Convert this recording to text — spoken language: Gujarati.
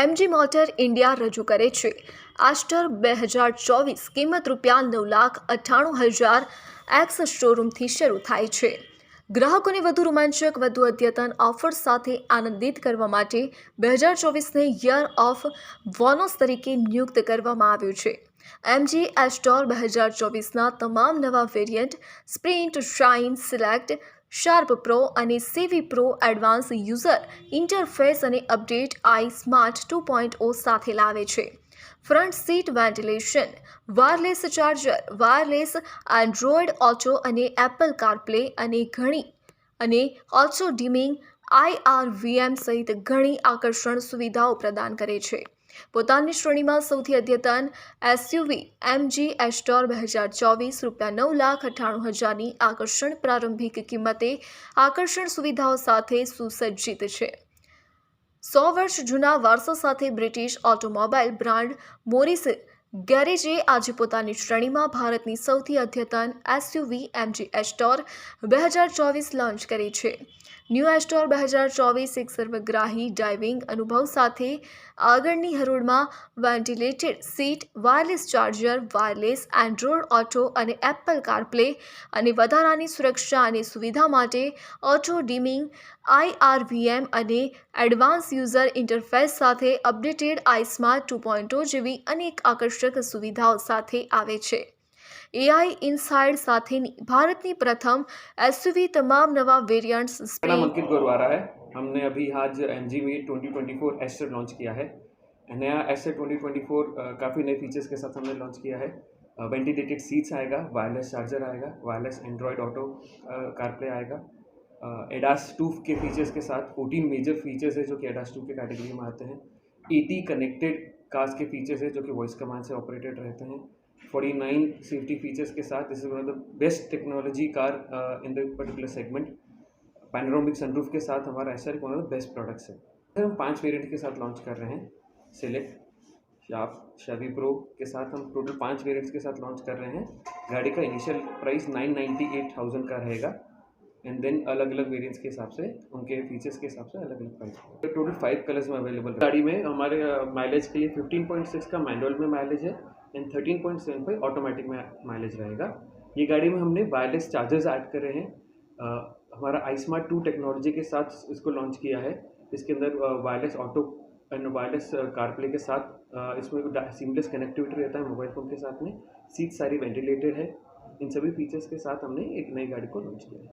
એમજી મોટર ઇન્ડિયા રજૂ કરે છે આસ્ટર બે હજાર ચોવીસ કિંમત રૂપિયા નવ લાખ અઠ્ઠાણું હજાર એક્સ શોરૂમથી શરૂ થાય છે ગ્રાહકોને વધુ રોમાંચક વધુ અદ્યતન ઓફર સાથે આનંદિત કરવા માટે બે હજાર ચોવીસને યર ઓફ વોનોસ તરીકે નિયુક્ત કરવામાં આવ્યું છે એમજી એસ્ટોર બે હજાર ચોવીસના તમામ નવા variant sprint shine select sharp pro અને savvy pro advance user interface અને update I smart two point O સાથે લાવે છે front seat ventilation wireless charger wireless Android auto અને એપલ કારપ્લે અને ઘણી અને ઓલ્સો ડીમિંગ આઈઆરવીએમ સહિત ઘણી આકર્ષણ સુવિધાઓ પ્રદાન કરે છે પોતાની શ્રેણીમાં સૌથી અદ્યતન એસયુવી એમજી એસ્ટોર બે હજાર ચોવીસ રૂપિયા નવ લાખ અઠ્ઠાણું હજારની આકર્ષણ પ્રારંભિક કિંમતે આકર્ષણ સુવિધાઓ સાથે સુસજ્જિત છે સો વર્ષ જૂના વારસો સાથે બ્રિટિશ ઓટોમોબાઈલ બ્રાન્ડ મોરિસ ગેરેજે આજે પોતાની શ્રેણીમાં ભારતની સૌથી અદ્યતન એસયુવી એમજી એસ્ટોર બે હજાર ચોવીસ લોન્ચ કરી છે ન્યૂ એસ્ટોર બે હજાર ચોવીસ એક સર્વગ્રાહી ડાઇવિંગ અનુભવ સાથે આગળની હરોળમાં ventilated seat wireless charger wireless Android auto અને એપલ કારપ્લે અને વધારાની સુરક્ષા અને સુવિધા માટે ઓટો ડીમિંગ આઈઆરવીએમ અને એડવાન્સ યુઝર ઇન્ટરફેસ સાથે અપડેટેડ આઈસ્માર્ટ ટુ પોઈન્ટો જેવી અનેક આકર્ષક આવશ્યક સુવિધાઓ સાથે આવે છે એઆઈ ઇનસાઇડ સાથેની ભારતની પ્રથમ એસયુવી તમામ નવા વેરિયન્ટ્સ નામ अंकित गुरुवारा है हमने अभी आज M G meet twenty twenty launch किया है नया एस्टर ट्वेंटी काफ़ी नए फीचर्स के साथ हमने लॉन्च किया है वेंटिलेटेड सीट्स आएगा वायरलेस चार्जर आएगा वायरलेस एंड्रॉयड ऑटो कारप्ले आएगा एडास टू के फीचर्स के साथ 14 मेजर फीचर्स है जो कि एडास टू के कैटेगरी में आते हैं एटी कनेक्टेड कार्स के फीचर्स है जो कि वॉइस कमांड से ऑपरेटेड रहते हैं फोर्टी नाइन सेफ्टी फीचर्स के साथ this is one of the best technology car in the particular segment panoramic sunroof के साथ हमारा ऐसा एक one of the best products है हम पांच वेरिएंट के साथ लॉन्च कर रहे हैं सिलेक्ट शाप शावी प्रो के साथ हम टोटल पांच वेरिएंट्स के साथ लॉन्च कर रहे हैं गाड़ी का initial price nine ninety eight thousand का रहेगा एंड देन अलग अलग वेरियंट्स के हिसाब से उनके फीचर्स के हिसाब से अलग अलग प्राइस तो टोटल फाइव कलर्स में अवेलेबल है गाड़ी में हमारे माइलेज के लिए फिफ्टीन पॉइंट सिक्स का मैनुअल में माइलेज है and thirteen point seven five automatic में माइलेज रहेगा ये गाड़ी में हमने वायरलेस चार्जर्स ऐड कर रहे हैं आ, हमारा आई स्मार्ट टू टेक्नोलॉजी के साथ इसको लॉन्च किया है इसके अंदर wireless auto and wireless CarPlay के साथ इसमें सीमलेस कनेक्टिविटी रहता है मोबाइल फ़ोन के साथ में सीट सारी वेंटिलेटेड है इन सभी फीचर्स के साथ हमने एक नई गाड़ी को लॉन्च किया है